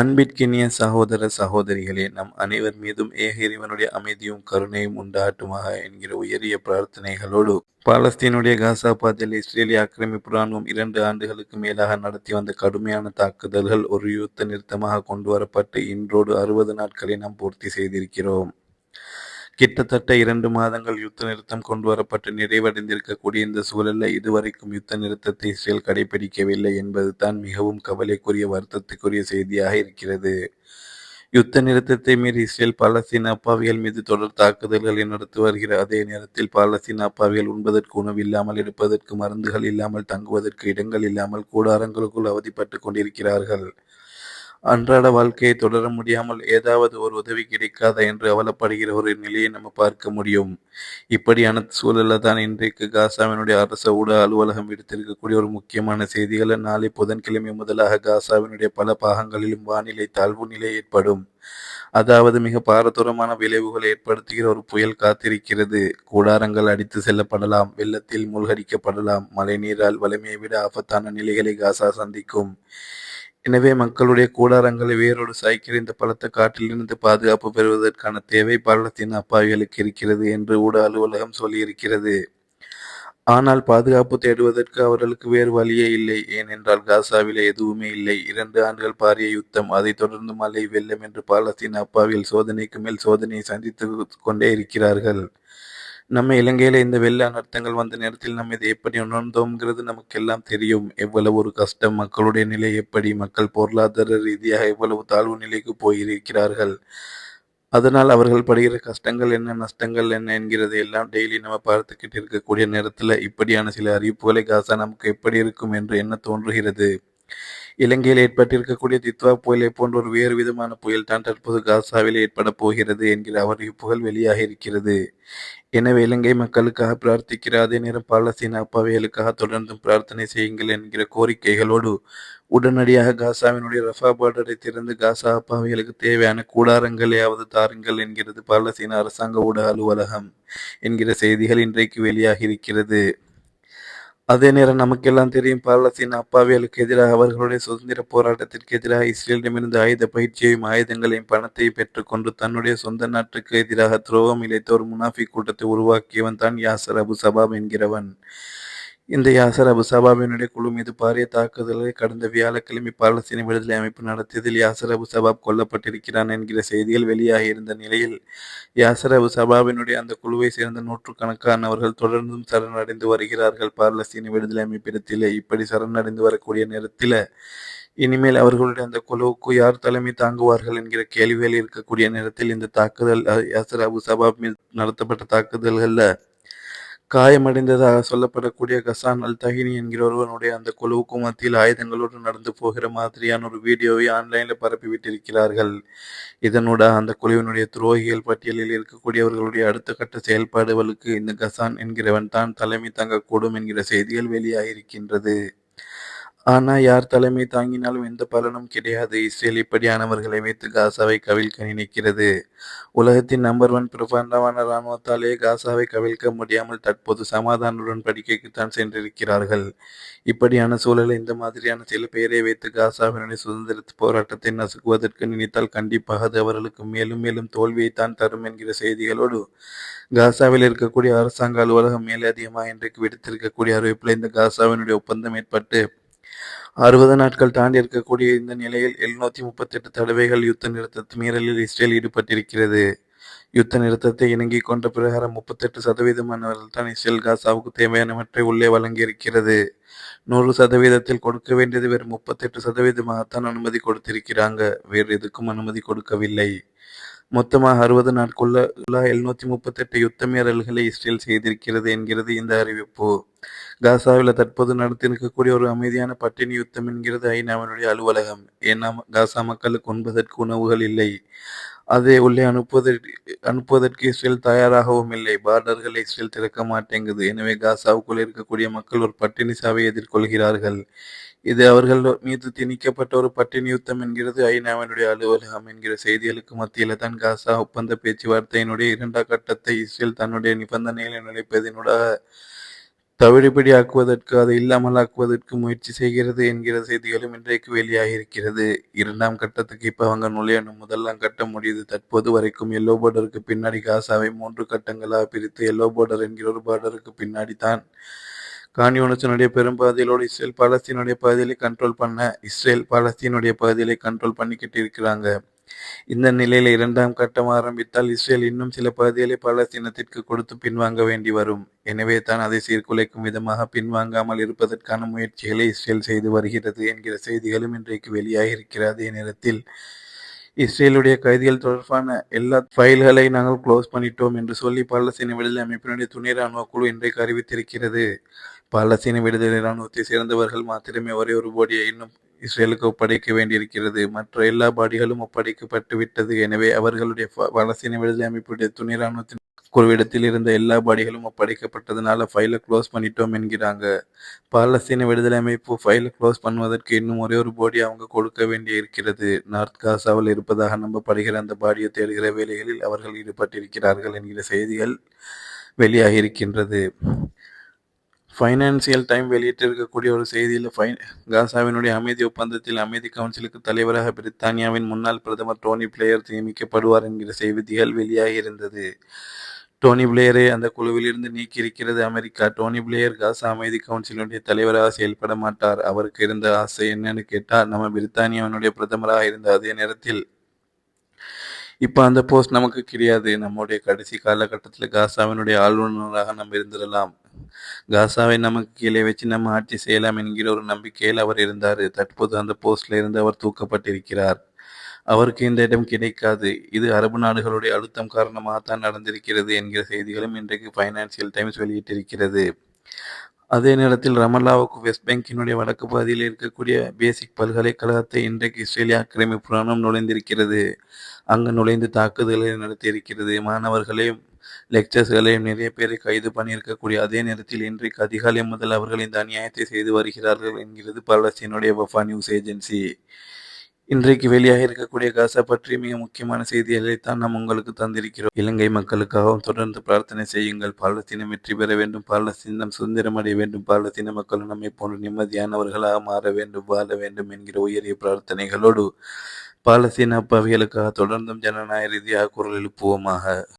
அன்பிற்கினிய சகோதர சகோதரிகளே நம் அனைவர் மீதும் ஏக இறைவனுடைய அமைதியும் கருணையும் உண்டாட்டுமாக என்கிற உயரிய பிரார்த்தனைகளோடு பாலஸ்தீனுடைய காசா பாதையில் இஸ்ரேலிய ஆக்கிரமிப்பு ராணுவம் இரண்டு ஆண்டுகளுக்கு மேலாக நடத்தி வந்த கடுமையான தாக்குதல்கள் ஒரு யுத்த நிறுத்தமாக கொண்டு வரப்பட்டு இன்றோடு அறுபது நாட்களை நாம் பூர்த்தி செய்திருக்கிறோம். கிட்டத்தட்ட இரண்டு மாதங்கள் யுத்த நிறுத்தம் கொண்டு வரப்பட்டு நிறைவடைந்திருக்கக்கூடிய இந்த சூழலில் இதுவரைக்கும் யுத்த நிறுத்தத்தை இஸ்ரேல் கடைபிடிக்கவில்லை என்பது தான் மிகவும் கவலைக்குரிய வருத்தத்துக்குரிய செய்தியாக இருக்கிறது. யுத்த நிறுத்தத்தை மீறி இஸ்ரேல் பாலஸ்தீன அப்பாவிகள் மீது தொடர் தாக்குதல்களை நடத்தி வருகிற அதே நேரத்தில் பாலஸ்தீன அப்பாவிகள் உண்பதற்கு உணவு இல்லாமல் எடுப்பதற்கு மருந்துகள் இல்லாமல் தங்குவதற்கு இடங்கள் இல்லாமல் கூடாரங்களுக்குள் அவதிப்பட்டு கொண்டிருக்கிறார்கள். அன்றாட வாழ்க்கையை தொடர முடியாமல் ஏதாவது ஒரு உதவி கிடைக்காதா என்று அவலப்படுகிற ஒரு நிலையை நம்ம பார்க்க முடியும். இப்படியான சூழலில் தான் இன்றைக்கு காசாவினுடைய அரச ஊடக அலுவலகம் விடுத்திருக்கக்கூடிய ஒரு முக்கியமான செய்திகளை நாளை புதன்கிழமை முதலாக காசாவினுடைய பல பாகங்களிலும் வானிலை தாழ்வு நிலை ஏற்படும். அதாவது மிக பாரதூரமான விளைவுகளை ஏற்படுத்துகிற ஒரு புயல் காத்திருக்கிறது. கூடாரங்கள் அடித்து செல்லப்படலாம் வெள்ளத்தில் மூழ்கடிக்கப்படலாம் மழைநீரால் வலிமையை விட ஆபத்தான நிலைகளை காசா சந்திக்கும். எனவே மக்களுடைய கூடாரங்களை வேரோடு சாய்க்கிற இந்த பலத்த காற்றிலிருந்து பாதுகாப்பு பெறுவதற்கான தேவை பாலத்தின் அப்பாவிகளுக்கு இருக்கிறது என்று ஊட அலுவலகம் சொல்லியிருக்கிறது. ஆனால் பாதுகாப்பு தேடுவதற்கு அவர்களுக்கு வேறு வழியே இல்லை. ஏனென்றால் காசாவிலே எதுவுமே இல்லை. இரண்டு ஆண்டுகள் பாரிய யுத்தம். அதைத் தொடர்ந்து மழை வெள்ளம் என்று பாலஸ்தீன் அப்பாவிகள் சோதனைக்கு மேல் சோதனையை சந்தித்து கொண்டே இருக்கிறார்கள். நம்ம இலங்கையில் இந்த வெள்ள அனர்த்தங்கள் வந்த நேரத்தில் நம்ம இதை எப்படி உணர்ந்தோம்ங்கிறது நமக்கு எல்லாம் தெரியும். எவ்வளவு ஒரு கஷ்டம் மக்களுடைய நிலை எப்படி மக்கள் பொருளாதார ரீதியாக எவ்வளவு தாழ்வு நிலைக்கு போயிருக்கிறார்கள். அதனால் அவர்கள் படுகிற கஷ்டங்கள் என்ன நஷ்டங்கள் என்ன என்கிறது எல்லாம் டெய்லி நம்ம பார்த்துக்கிட்டு இருக்கக்கூடிய நேரத்தில் இப்படியான சில அறிவிப்புகளை காசா நமக்கு எப்படி இருக்கும் என்று என்ன தோன்றுகிறது. இலங்கையில் ஏற்பட்டிருக்கக்கூடிய தித்வா புயலை போன்ற ஒரு வேறு விதமான புயல் தான் தற்போது காசாவில் ஏற்பட போகிறது என்கிற அவர் அறிவிப்புகள் வெளியாக இருக்கிறது. எனவே இலங்கை மக்களுக்காக பிரார்த்திக்கிற அதே நேரம் பாலஸ்தீன அப்பாவிகளுக்காக தொடர்ந்தும் பிரார்த்தனை செய்யுங்கள் என்கிற கோரிக்கைகளோடு உடனடியாக காசாவினுடைய ரஃபா பார்டரை திறந்து காசா அப்பாவிகளுக்கு தேவையான கூடாரங்களையாவது தாருங்கள் என்கிறது பாலஸ்தீன அரசாங்க ஊடக அலுவலகம் என்கிற செய்திகள் இன்றைக்கு வெளியாகி இருக்கிறது. அதே நேரம் நமக்கெல்லாம் தெரியும் பாலஸ்தீன் அப்பாவியலுக்கு எதிராக அவர்களுடைய சுதந்திர போராட்டத்திற்கு எதிராக இஸ்ரேலிடமிருந்து ஆயுத பயிற்சியையும் ஆயுதங்களையும் பணத்தையும் பெற்றுக்கொண்டு தன்னுடைய சொந்த நாட்டுக்கு எதிராக துரோகம் இழைத்த ஒரு முனாஃபி கூட்டத்தை உருவாக்கியவன் தான் யாசர் அபு சபாப் என்கிறவன். இந்த யாசர் அபு சபாபினுடைய குழு மீது பாரிய தாக்குதலை கடந்த வியாழக்கிழமை பாலஸ்தீன விடுதலை அமைப்பு நடத்தியதில் யாசர் அபு சபாப் கொல்லப்பட்டிருக்கிறான் என்கிற செய்திகள் வெளியாகியிருந்த நிலையில் யாசர் அபு சபாபினுடைய அந்த குழுவை சேர்ந்த நூற்றுக்கணக்கானவர்கள் தொடர்ந்தும் சரணடைந்து வருகிறார்கள். பாலஸ்தீன விடுதலை அமைப்பிடத்தில் இப்படி சரணடைந்து வரக்கூடிய நேரத்தில் இனிமேல் அவர்களுடைய அந்த குழுவுக்கு யார் தலைமை தாங்குவார்கள் என்கிற கேள்விகள் இருக்கக்கூடிய நேரத்தில் இந்த தாக்குதல் யாசர் அபு சபாப் மீது நடத்தப்பட்ட தாக்குதல்களில் காயமடைந்ததாக சொல்லப்படக்கூடிய கசான் அல் தஹினி என்கிற ஒருவனுடைய அந்த குழுவுக்கு மத்தியில் ஆயுதங்களோடு நடந்து போகிற மாதிரியான ஒரு வீடியோவை ஆன்லைனில் பரப்பிவிட்டிருக்கிறார்கள். இதனூடாக அந்த குழுவினுடைய துரோகிகள் பட்டியலில் இருக்கக்கூடியவர்களுடைய அடுத்த கட்ட செயல்பாடுகளுக்கு இந்த கசான் என்கிறவன் தான் தலைமை தங்கக்கூடும் என்கிற செய்திகள் வெளியாகியிருக்கின்றது. ஆனால் யார் தலைமை தாங்கினாலும் எந்த பலனும் கிடையாது. இஸ்ரேல் இப்படியானவர்களை வைத்து காசாவை கவிழ்க்க நினைக்கிறது உலகத்தின் நம்பர் ஒன் பிரபண்டமான இராணுவத்தாலே காசாவை கவிழ்க்க முடியாமல் தற்போது சமாதான உடன்படிக்கைக்கு தான் சென்றிருக்கிறார்கள். இப்படியான சூழலை இந்த மாதிரியான சில பெயரை வைத்து காசாவினுடைய சுதந்திர போராட்டத்தை நசுக்குவதற்கு நினைத்தால் கண்டிப்பாக அது அவர்களுக்கு மேலும் மேலும் தோல்வியை தான் தரும் என்கிற செய்திகளோடு காசாவில் இருக்கக்கூடிய அரசாங்க அலுவலகம் மேலதிகமாக இன்றைக்கு விடுத்திருக்கக்கூடிய அறிவிப்பில் இந்த காசாவினுடைய ஒப்பந்தம் ஏற்பட்டு அறுபது நாட்கள் தாண்டி இருக்கக்கூடிய இந்த நிலையில் எழுநூத்தி முப்பத்தி எட்டு தடவைகள் யுத்த நிறுத்தத்து மீறலில் இஸ்ரேல் ஈடுபட்டிருக்கிறது. யுத்த நிறுத்தத்தை இணங்கி கொண்ட பிரகாரம் முப்பத்தெட்டு சதவீதமானவர்கள் தான் இஸ்ரேல் காசாவுக்கு தேவையானவற்றை உள்ளே வழங்கியிருக்கிறது. நூறு சதவீதத்தில் கொடுக்க வேண்டியது வெறும் முப்பத்தெட்டு சதவீதமாகத்தான் அனுமதி கொடுத்திருக்கிறாங்க. வேறு எதுக்கும் அனுமதி கொடுக்கவில்லை. மொத்தமாக அறுபது நாட்குள்ள எழுநூத்தி முப்பத்தெட்டு யுத்த மீறல்களை இஸ்ரேல் செய்திருக்கிறது என்கிறது இந்த அறிவிப்பு. காசாவில் தற்போது நடத்திருக்கக்கூடிய ஒரு அமைதியான பட்டினி யுத்தம் என்கிறது ஐநாவினுடைய அலுவலகம். ஏன்னா காசா மக்களுக்கு உண்பதற்கு உணவுகள் இல்லை. அதை உள்ளே அனுப்புவதற்கு அனுப்புவதற்கு இஸ்ரேல் தயாராகவும் இல்லை. பார்டர்களை இஸ்ரேல் திறக்க மாட்டேங்குது. எனவே காசாவுக்குள் இருக்கக்கூடிய மக்கள் ஒரு பட்டினி சாவை எதிர்கொள்கிறார்கள். இது அவர்கள் மீது திணிக்கப்பட்ட ஒரு பட்டினி யுத்தம் என்கிறது. ஐநாவினுடைய அலுவலகம் என்கிற செய்திகளுக்கு மத்தியில் தான் காசா ஒப்பந்த பேச்சுவார்த்தையினுடைய இரண்டாம் கட்டத்தை இஸ்ரேல் தன்னுடைய நிபந்தனைகளை நிலைப்பதனூடாக தவிடுபடி ஆக்குவதற்கு அதை இல்லாமலாக்குவதற்கு முயற்சி செய்கிறது என்கிற செய்திகளும் இன்றைக்கு வெளியாகியிருக்கிறது. இரண்டாம் கட்டத்துக்கு இப்போ அவங்க நுழையணும். முதலாம் கட்டம் முடியுது. தற்போது வரைக்கும் எல்லோ பார்டருக்கு பின்னாடி காசாவை மூன்று கட்டங்களாக பிரித்து எல்லோ பார்டர் என்கிற ஒரு பார்டருக்கு பின்னாடி தான் கான்யூனஸினுடைய பெரும்பகுதியிலோடு இஸ்ரேல் பாலஸ்தீனுடைய பகுதிகளை கண்ட்ரோல் பண்ண இஸ்ரேல் பாலஸ்தீனுடைய பகுதிகளை கண்ட்ரோல் பண்ணிக்கிட்டு இருக்கிறாங்க. இந்த நிலையில் இரண்டாம் கட்டம் ஆரம்பித்தால் இஸ்ரேல் இன்னும் சில பகுதிகளை பாலஸ்தீனத்திற்கு கொடுத்து பின்வாங்க வேண்டி வரும். எனவே தான் அதை சீர்குலைக்கும் விதமாக பின்வாங்காமல் இருப்பதற்கான முயற்சிகளை இஸ்ரேல் செய்து வருகிறது என்கிற செய்திகளும் இன்றைக்கு வெளியாகியிருக்கிற அதே நேரத்தில் இஸ்ரேலுடைய கைதிகள் தொடர்பான எல்லா ஃபைல்களை நாங்கள் க்ளோஸ் பண்ணிட்டோம் என்று சொல்லி பாலஸ்தீன விடுதலை அமைப்பினுடைய துணை ராணுவ குழு இன்றைக்கு அறிவித்திருக்கிறது. பாலஸ்தீன விடுதலை ராணுவத்தை சேர்ந்தவர்கள் மாத்திரமே ஒரே ஒரு போடியை இன்னும் இஸ்ரேலுக்கு ஒப்படைக்க வேண்டியிருக்கிறது. மற்ற எல்லா பாடிகளும் ஒப்படைக்கப்பட்டு விட்டது. எனவே அவர்களுடைய பாலஸ்தீன விடுதலை அமைப்புடைய துணை ராணுவத்தின் குழுவிடத்தில் இருந்த எல்லா பாடிகளும் ஒப்படைக்கப்பட்டதுனால ஃபைலை க்ளோஸ் பண்ணிட்டோம் என்கிறாங்க. பாலஸ்தீன விடுதலை அமைப்பு ஃபைலை க்ளோஸ் பண்ணுவதற்கு இன்னும் ஒரே ஒரு பாடி அவங்க கொடுக்க வேண்டி இருக்கிறது நார்த் காசாவில் இருப்பதாக நம்பப்படுகிற அந்த பாடியை தேடுகிற வேலைகளில் அவர்கள் ஈடுபட்டிருக்கிறார்கள் என்கிற செய்திகள் வெளியாகி இருக்கின்றது ஃபைனான்சியல் டைம் வெளியிட்டிருக்கக்கூடிய ஒரு செய்தியில் ஃபைன் காசாவினுடைய அமைதி ஒப்பந்தத்தில் அமைதி கவுன்சிலுக்கு தலைவராக பிரித்தானியாவின் முன்னாள் பிரதமர் டோனி பிளேயர் நியமிக்கப்படுவார் என்கிற செய்திகள் வெளியாகி இருந்தது. டோனி பிளேயரை அந்த குழுவிலிருந்து நீக்கியிருக்கிறது அமெரிக்கா. டோனி பிளேயர் காசா அமைதி கவுன்சிலுடைய தலைவராக செயல்பட மாட்டார். அவருக்கு இருந்த ஆசை என்னன்னு கேட்டால் நம்ம பிரித்தானியாவினுடைய பிரதமராக இருந்த அதே நேரத்தில் இப்போ அந்த போஸ்ட் நமக்கு கிடையாது. நம்முடைய கடைசி காலகட்டத்தில் காசாவினுடைய ஆளுநராக நம்ம இருந்திடலாம் காசாவை நமக்கு கீழே வச்சு நம்ம ஆட்சி செய்யலாம் என்கிற ஒரு நம்பிக்கையில் அவர் இருந்தார். தற்போது அந்த போஸ்ட்ல இருந்து அவர் தூக்கப்பட்டிருக்கிறார். அவருக்கு இந்த இடம் கிடைக்காது. இது அரபு நாடுகளுடைய அழுத்தம் காரணமாக தான் நடந்திருக்கிறது என்கிற செய்திகளும் இன்றைக்கு ஃபைனான்சியல் டைம்ஸ் வெளியிட்டிருக்கிறது. அதே நேரத்தில் ரமல்லாவுக்கு வெஸ்ட் பேங்கினுடைய வடக்கு பகுதியில் இருக்கக்கூடிய பேசிக் பல்கலைக்கழகத்தை இன்றைக்கு இஸ்ரேலிய ஆக்கிரமிப்பு ராணுவம் நுழைந்திருக்கிறது. அங்கு நுழைந்து தாக்குதலை நடத்தியிருக்கிறது. மாணவர்களையும் லெக்சர்ஸ்களையும் நிறைய பேரை கைது பண்ணியிருக்கக்கூடிய அதே நேரத்தில் இன்றைக்கு அதிகாலை முதல் அவர்கள் இந்த அநியாயத்தை செய்து வருகிறார்கள் என்கிறது பாலஸ்தீனுடைய வஃபா நியூஸ் ஏஜென்சி. இன்றைக்கு வெளியாக இருக்கக்கூடிய காசா பற்றி மிக முக்கியமான செய்திகளை தான் நாம் உங்களுக்கு தந்திருக்கிறோம். இலங்கை மக்களுக்காகவும் தொடர்ந்து பிரார்த்தனை செய்யுங்கள். பாலஸ்தீனம் வெற்றி பெற வேண்டும். பாலஸ்தீனம் சுதந்திரம் அடைய வேண்டும். பாலஸ்தீன மக்கள் நம்மை போன்ற நிம்மதியானவர்களாக மாற வேண்டும் வாழ வேண்டும் என்கிற உயரிய பிரார்த்தனைகளோடு பாலஸ்தீன அப்பாவிகளுக்காக தொடர்ந்தும் ஜனநாயக ரீதியாக குரல் எழுப்புவோமாக.